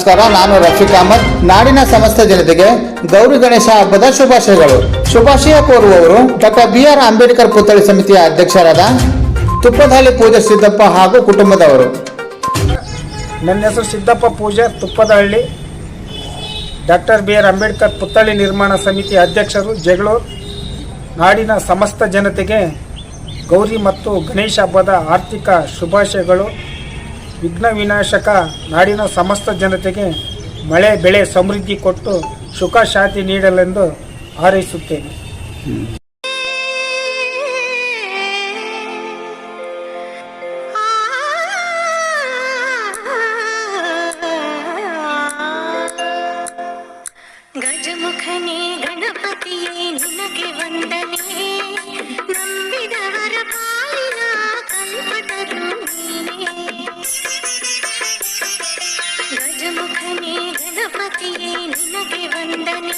ನಮಸ್ಕಾರ, ನಾನು ರಫೀಕ್ ಅಹಮದ್. ನಾಡಿನ ಸಮಸ್ತ ಜನತೆಗೆ ಗೌರಿ ಗಣೇಶ ಹಬ್ಬದ ಶುಭಾಶಯಗಳು. ಶುಭಾಶಯ ಕೋರುವವರು ಡಾಕ್ಟರ್ ಬಿ ಆರ್ ಅಂಬೇಡ್ಕರ್ ಪುತ್ಥಳಿ ಸಮಿತಿಯ ಅಧ್ಯಕ್ಷರಾದ ತುಪ್ಪದಹಳ್ಳಿ ಪೂಜಾ ಸಿದ್ದಪ್ಪ ಹಾಗೂ ಕುಟುಂಬದವರು. ನನ್ನ ಹೆಸರು Siddappa Pujar Tuppadahalli. Doctor B R Ambedkar ಪುತ್ಥಳಿ ನಿರ್ಮಾಣ ಸಮಿತಿ ಅಧ್ಯಕ್ಷರು, ಜಗಳೂರು. ನಾಡಿನ ಸಮಸ್ತ ಜನತೆಗೆ ಗೌರಿ ಮತ್ತು ಗಣೇಶ ಹಬ್ಬದ ಆರ್ಥಿಕ ಶುಭಾಶಯಗಳು. ವಿಘ್ನ ವಿನಾಶಕ ನಾಡಿನ ಸಮಸ್ತ ಜನತೆಗೆ ಮಳೆ ಬೆಳೆ ಸಮೃದ್ಧಿ ಕೊಟ್ಟು ಸುಖ ಶಾಂತಿ ನೀಡಲೆಂದು ಹಾರೈಸುತ್ತೇನೆ. ಗಣಪತಿಯೇ ನಿನಗೆ ವಂದನೆ